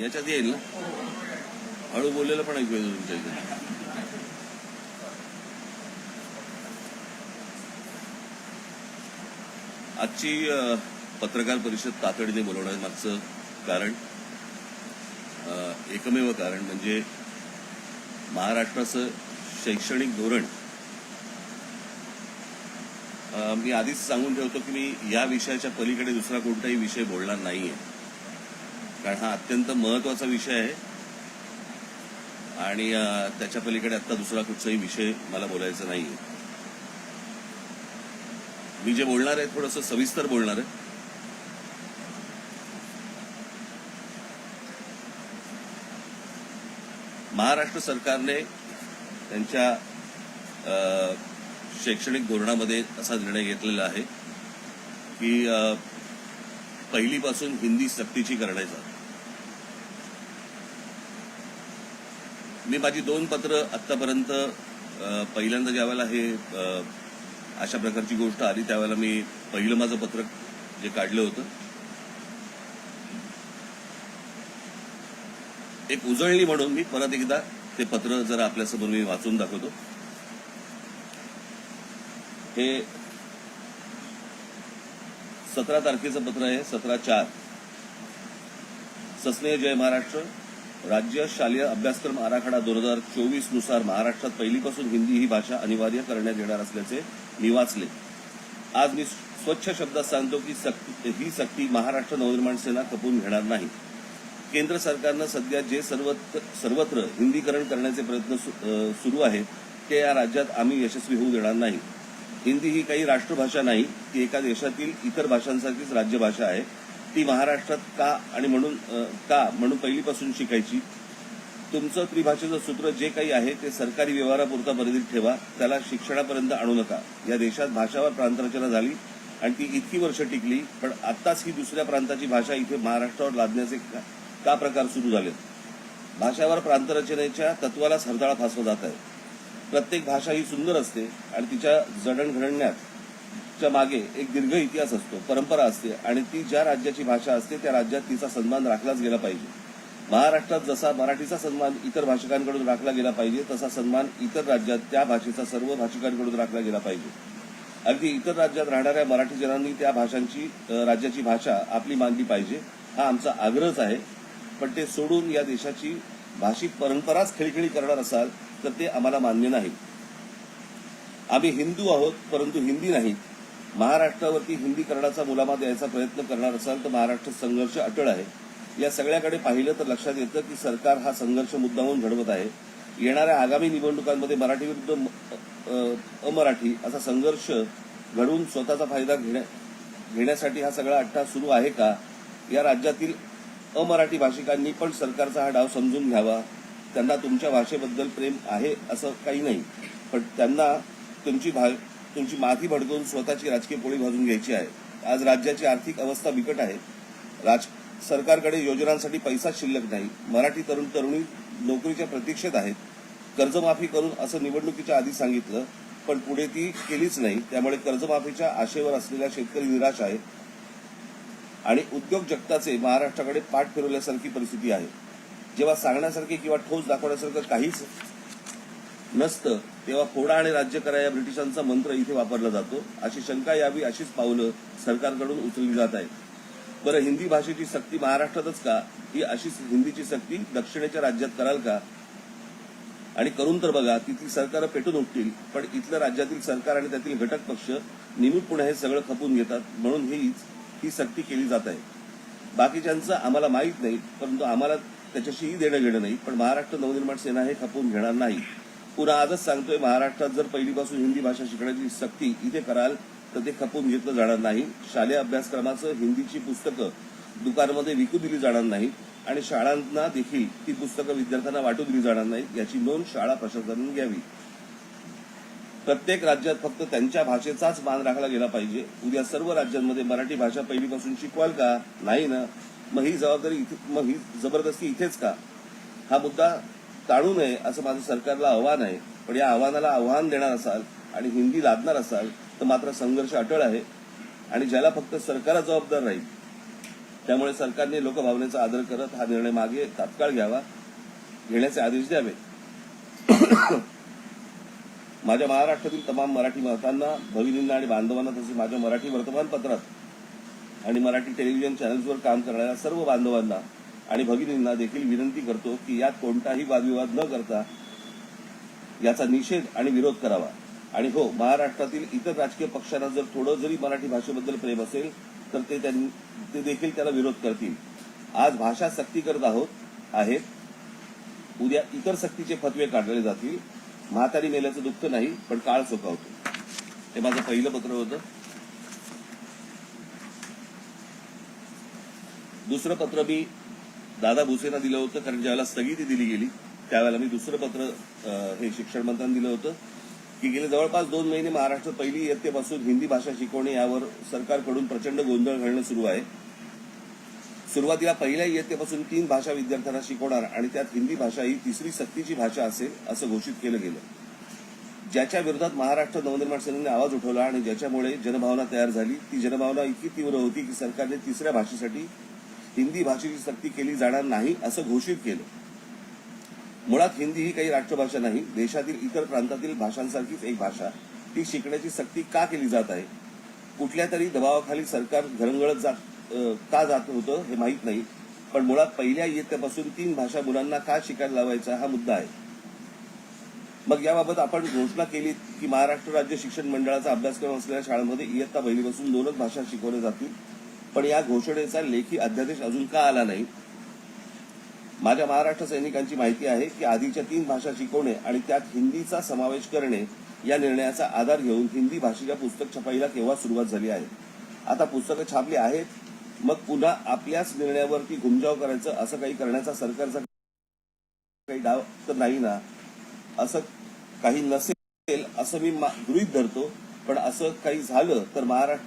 याच्यात येईल ना? हळू बोललेलं पण ऐकू येतं तुमच्या इथे. आजची पत्रकार परिषद तातडीने बोलवण्यामागचं कारण एकमेव कारण म्हणजे महाराष्ट्राचं शैक्षणिक धोरण. मी आधीच सांगून ठेवतो की मी या विषयाच्या पलीकडे दुसरा कोणताही विषय बोलणार नाहीये. कारण हा अत्यंत महत्त्वाचा विषय आहे. आणि त्याच्या पलीकडे आता दुसरा कुठचाही विषय मला बोलायचा नाहीये. मी जे बोलणार आहे थोडंसं सविस्तर बोलणार आहे. महाराष्ट्र सरकारने त्यांच्या शैक्षणिक धोरणामध्ये असा निर्णय घेतलेला आहे की पहिलीपासून हिंदी सक्तीची करण्याचा. मी माझी दोन पत्र आतापर्यंत पहिल्यांदा ज्यावेळेला हे अशा प्रकारची गोष्ट आली त्यावेळेला मी पहिलं माझं पत्र जे काढलं होतं. एक उजळणी म्हणून मी परत एकदा ते पत्र जरा आपल्यासमोर मी वाचून दाखवतो. हे सतरा तारखेचं पत्र आहे सतरा चार. सस्नेह जय महाराष्ट्र. राज्य शालेय अभ्यासक्रम आराखडा दोन हजार चोवीसनुसार महाराष्ट्रात पहिलीपासून हिंदी ही भाषा अनिवार्य करण्यात येणार असल्याचे मी वाचले. आज मी स्वच्छ शब्दात सांगतो की सक्ती ही सक्ती महाराष्ट्र नवनिर्माण सेना खपवून घेणार नाही. केंद्र सरकारनं सध्या जे सर्वत्र सर्वत्र हिंदीकरण करण्याचे प्रयत्न सु- सुरू आहेत ते या राज्यात आम्ही यशस्वी होऊ देणार नाही. हिंदी ही काही राष्ट्रभाषा नाही ती एका देशातील इतर भाषांसारखीच राज्यभाषा आहे. ती महाराष्ट्रात का आणि म्हणून का म्हणून पहिलीपासून शिकायची? तुमचं त्रिभाषेचं सूत्र जे काही आहे ते सरकारी व्यवहारापुरता मर्यादित ठेवा. त्याला शिक्षणापर्यंत आणू नका. या देशात भाषावर प्रांतरचना झाली आणि ती इतकी वर्ष टिकली पण आत्ताच ही दुसऱ्या प्रांताची भाषा इथे महाराष्ट्रावर लादण्याचे का- का प्रकार सुरू झाले भाषावर प्रांतरचनेच्या तत्वालाच हरताळा फासला जात आहे. प्रत्येक भाषा ही सुंदर असते आणि तिच्या जडणघडण्यात च्या मागे एक दीर्घ इतिहास असतो परंपरा असते आणि ती ज्या राज्याची भाषा असते त्या राज्यात तिचा सन्मान राखलाच गेला पाहिजे. महाराष्ट्रात जसा मराठीचा सन्मान इतर भाषिकांकडून राखला गेला पाहिजे तसा सन्मान इतर राज्यात त्या भाषेचा सर्व भाषिकांकडून राखला गेला पाहिजे. अगदी इतर राज्यात राहणाऱ्या मराठी जनांनी त्या भाषांची राज्याची भाषा आपली मानली पाहिजे हा आमचा आग्रहच आहे. पण ते सोडून या देशाची भाषिक परंपराच खिळखिळी करणार असाल तर ते आम्हाला मान्य नाही. आम्ही हिंदू आहोत परंतु हिंदी नाही महाराष्ट्रावरती हिंदीकरणाचा मुलामा द्यायचा प्रयत्न करणार असाल तर महाराष्ट्र संघर्ष अटळ आहे. या सगळ्याकडे पाहिलं तर लक्षात येतं की सरकार हा संघर्ष मुद्दामून घडवत आहे. येणाऱ्या आगामी निवडणुकांमध्ये मराठी विरुद्ध म- अमराठी असा संघर्ष घडवून स्वतःचा फायदा घेण्या घेण्यासाठी हा सगळा अट्टा सुरू आहे का? या राज्यातील अमराठी भाषिकांनी पण सरकारचा हा डाव समजून घ्यावा. त्यांना तुमच्या भाषेबद्दल प्रेम आहे असं काही नाही. पण त्यांना तुमची भा तुमची माथी भडकवून स्वतःची राजकीय पोळी भाजून घ्यायची आहे. आज राज्याची आर्थिक अवस्था बिकट आहे. राज सरकारकडे योजनांसाठी पैसा शिल्लक नाही. मराठी तरुण तरुणी नोकरीच्या प्रतीक्षेत आहेत. कर्जमाफी करून असं निवडणुकीच्या आधी सांगितलं पण पुढे ती केलीच नाही. त्यामुळे कर्जमाफीच्या आशेवर असलेला शेतकरी निराश आहे. आणि उद्योग जगताचे महाराष्ट्राकडे पाठ फिरवल्यासारखी परिस्थिती आहे. जेव्हा सांगण्यासारखे किंवा ठोस दाखवण्यासारखं काहीच नसतं तेव्हा फोडा आणि राज्य करा या ब्रिटिशांचा मंत्र इथे वापरला जातो. अशी शंका यावी अशीच पावलं सरकारकडून उचलली जात आहेत. बरं हिंदी भाषेची सक्ती महाराष्ट्रातच का? ही अशीच हिंदीची सक्ती दक्षिणेच्या राज्यात कराल का? आणि करून तर बघा तिथली सरकारं पेटून उठतील पण इथल्या राज्यातील सरकार आणि त्यातील घटक पक्ष निमूटपणे हे सगळं खपून घेतात म्हणून हीच ही सक्ती केली जात आहे. बाकीच्यांचं आम्हाला माहीत नाही परंतु आम्हाला त्याच्याशीही देणं घेणं नाही पण महाराष्ट्र नवनिर्माण सेना हे खपून घेणार नाही. पुन्हा आजच सांगतोय. महाराष्ट्रात जर पहिलीपासून हिंदी भाषा शिकण्याची सक्ती इथे कराल तर ते खपून घेतलं जाणार नाही. शालेय अभ्यासक्रमाचं हिंदीची पुस्तकं दुकानामध्ये विकू दिली जाणार नाही आणि शाळांना देखील ती पुस्तकं विद्यार्थ्यांना वाटू दिली जाणार नाही याची नोंद शाळा प्रशासनाने घ्यावी. प्रत्येक राज्यात फक्त त्यांच्या भाषेचाच मान राखला गेला पाहिजे. उद्या सर्व राज्यांमध्ये मराठी भाषा पहिलीपासून शिकवाल का? नाही ना. मग ही जबाबदारी मग ही जबरदस्ती इथेच का? हा मुद्दा ताणू नये असं माझं सरकारला आव्हान आहे. पण या आव्हानाला आव्हान देणार असाल आणि हिंदी लादणार असाल तर मात्र संघर्ष अटळ आहे आणि ज्याला फक्त सरकारला जबाबदार राहील त्यामुळे सरकारने लोकभावनेचा आदर करत हा निर्णय मागे तात्काळ घ्यावा घेण्याचे आदेश द्यावे. माझ्या महाराष्ट्रातील तमाम मराठी मातांना भगिनींना आणि बांधवांना तसेच माझ्या मराठी वर्तमानपत्रात आणि मराठी टेलिव्हिजन चॅनल्सवर काम करणाऱ्या सर्व बांधवांना आणि भगिनींना देखील विनंती करतो की यात कोणताही वादविवाद न करता याचा निषेध आणि विरोध करावा. आणि हो महाराष्ट्रातील इतर राजकीय पक्षांना जर थोडं जरी मराठी भाषेबद्दल प्रेम असेल तर ते ते देखील त्याला विरोध करतील. आज भाषा सक्ती करत आहोत आहेत. उद्या इतर सक्तीचे फतवे काढले जातील. म्हातारी मेल्याचं दुःख नाही पण काळ चुकावतो हे माझं पहिलं पत्र होतं. दुसरं पत्र मी दादा भुसेना दिलं होतं कारण ज्यावेळेला स्थगिती दिली गेली त्यावेळेला मी दुसरं पत्र हे शिक्षण मंत्र्यांना दिलं होतं की गेले जवळपास दोन महिने महाराष्ट्र पहिली इयत्तेपासून हिंदी भाषा शिकवणे यावर सरकारकडून प्रचंड गोंधळ घालणं सुरू आहे. सुरुवातीला पहिल्या इयत्तेपासून तीन भाषा विद्यार्थ्यांना शिकवणार आणि त्यात हिंदी भाषा ही तिसरी सक्तीची भाषा असेल असं घोषित केलं गेलं. ज्याच्या विरोधात महाराष्ट्र नवनिर्माण सेनेने आवाज उठवला आणि ज्याच्यामुळे जनभावना तयार झाली ती जनभावना इतकी तीव्र होती की सरकारने तिसऱ्या भाषेसाठी हिंदी भाषेची सक्ती केली जाणार नाही असं घोषित केलं. मुळात हिंदी ही काही राष्ट्रभाषा नाही देशातील इतर प्रांतातील भाषांसारखीच एक भाषा. ती शिकण्याची सक्ती का केली जात आहे? कुठल्या तरी दबावाखाली सरकार घरंगळत जात का जात होतं हे माहीत नाही पण मुळात पहिल्या इयत्तेपासून तीन भाषा मुलांना का शिकायला लावायचा हा मुद्दा आहे. मग याबाबत आपण घोषणा केली की महाराष्ट्र राज्य शिक्षण मंडळाचा अभ्यासक्रम असलेल्या शाळांमध्ये इयत्ता पहिलीपासून दोनच भाषा शिकवल्या जातील. पण या घोषणेचा लेखी अध्यादेश अजून का आला नाही? माझ्या महाराष्ट्र सैनिकांची माहिती आहे की आधीच्या तीन भाषा शिकवणे आणि त्यात हिंदीचा समावेश करणे या निर्णयाचा आधार घेऊन हिंदी भाषेच्या पुस्तक छपाईला केव्हा सुरुवात झाली आहे? आता पुस्तकं छापली आहेत मग पुन्हा आपल्याच निर्णयावरती घुमजाव करायचं असं काही करण्याचा सरकारचा काही डाव तर नाही ना? असं काही नसेल असं मी मा- गृहीत धरतो. पण असं काही झालं तर महाराष्ट्र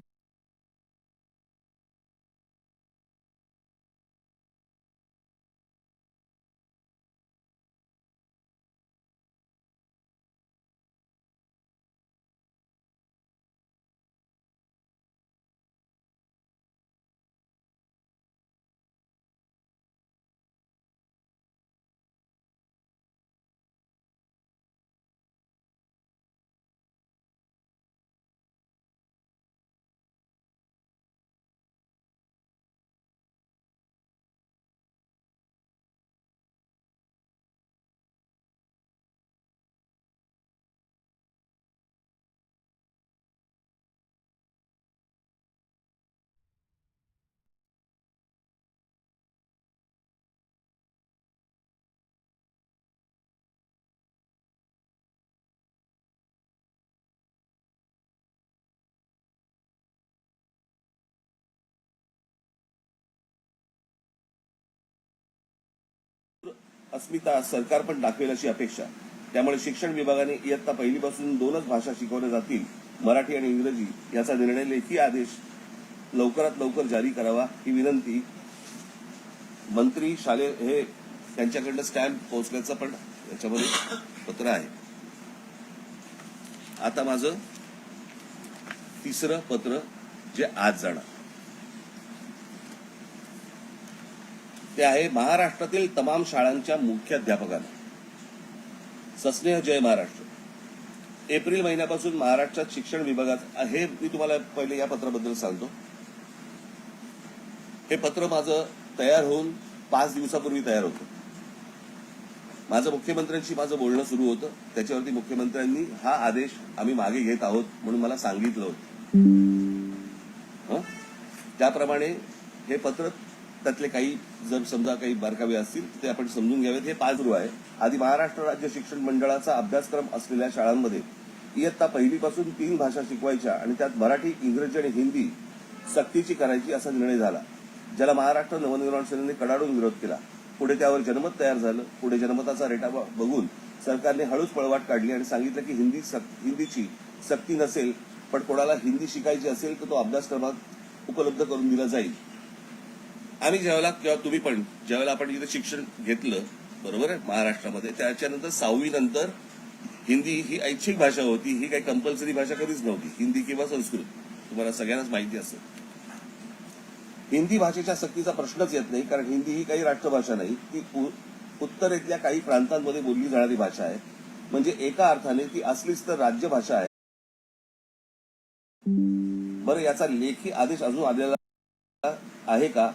अस्मिता सरकार पण दाखवेल अशी अपेक्षा. त्यामुळे शिक्षण विभागाने इयत्ता पहिलीपासून दोनच भाषा शिकवल्या जातील मराठी आणि इंग्रजी याचा निर्णय लेखी आदेश लवकरात लवकर जारी करावा ही विनंती. मंत्री शालेय हे त्यांच्याकडनं स्टॅम्प पोहोचल्याचं पण याच्यामध्ये पत्र आहे. आता माझं तिसरं पत्र जे आज जाणार. ते आहे महाराष्ट्रातील तमाम शाळांच्या मुख्याध्यापकांना सस्नेह जय महाराष्ट्र. एप्रिल महिन्यापासून महाराष्ट्रात शिक्षण विभागात हे मी तुम्हाला पहिले या पत्राबद्दल सांगतो. हे पत्र माझं तयार होऊन पाच दिवसापूर्वी तयार होतं. माझं मुख्यमंत्र्यांशी माझं बोलणं सुरू होतं. त्याच्यावरती मुख्यमंत्र्यांनी हा आदेश आम्ही मागे घेत आहोत म्हणून मला सांगितलं होतं. त्याप्रमाणे हे पत्र त्यातले काही जर समजा काही बारकावे असतील ते आपण समजून घ्यावेत. हे पाच सुरू आहे आधी महाराष्ट्र राज्य शिक्षण मंडळाचा अभ्यासक्रम असलेल्या शाळांमध्ये इयत्ता पहिलीपासून तीन भाषा शिकवायच्या आणि त्यात मराठी इंग्रजी आणि हिंदी सक्तीची करायची असा निर्णय झाला ज्याला महाराष्ट्र नवनिर्माण सेनेने कडाडून विरोध केला. पुढे त्यावर जनमत तयार झालं. पुढे जनमताचा रेटा बघून सरकारने हळूच पळवाट काढली आणि सांगितलं की हिंदी सक- हिंदीची सक्ती नसेल पण कोणाला हिंदी शिकायची असेल तर तो अभ्यासक्रमात उपलब्ध करून दिला जाईल. आम्ही ज्यावेळेला किंवा तुम्ही पण ज्यावेळेला आपण इथे शिक्षण घेतलं बरोबर आहे? महाराष्ट्रामध्ये त्याच्यानंतर सहावी नंतर हिंदी ही ऐच्छिक भाषा होती ही काही कंपल्सरी भाषा कधीच नव्हती. हिंदी किंवा संस्कृत. तुम्हाला सगळ्यांनाच माहिती असेल. हिंदी भाषेच्या सक्तीचा प्रश्नच येत नाही कारण हिंदी ही काही राष्ट्रभाषा नाही. ती उत्तरेतल्या काही प्रांतांमध्ये बोलली जाणारी भाषा आहे. म्हणजे एका अर्थाने ती असलीच तर राज्यभाषा आहे. बरं याचा लेखी आदेश अजून आलेला आहे का?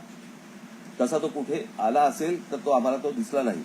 तसा तो कुठे आला असेल तर तो आम्हाला तो दिसला नाही.